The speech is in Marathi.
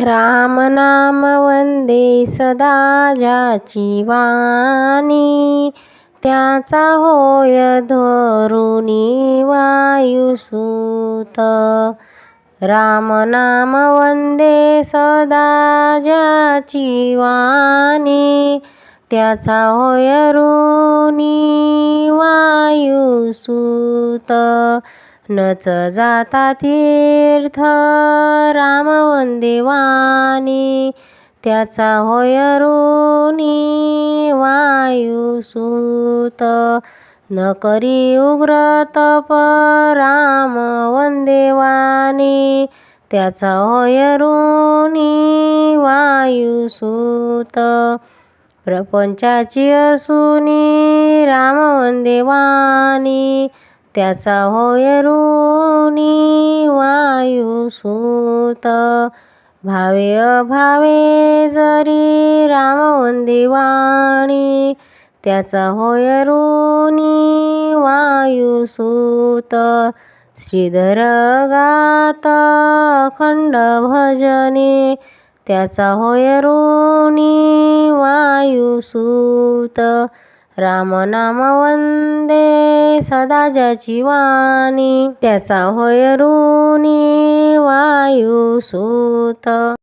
राम नाम वंदे सदा ज्याची वाणी त्याचा होय धोरुणी वायुसूत. राम नाम वंदे सदा ज्याची वाणी त्याचा होय ऋणी वायुसूत. नच जाता तीर्थ राम त्याचा होय ऋणी वायुसूत. न करी उग्र तप राम वंदेवानी त्याचा होय ऋणी वायुसूत. प्रपंचाची असुनी राम वंदेवानी त्याचा होय ऋणी वायुसूत भावे अभावे जरी रामवंदी वाणी त्याचा होय ऋणी वायुसूत श्रीधर गात अखंड भजने त्याचा होय ऋणी वायुसूत राम नाम वंदे सदा ज्याची वाणी त्याचा होय ऋणी वायुसूत.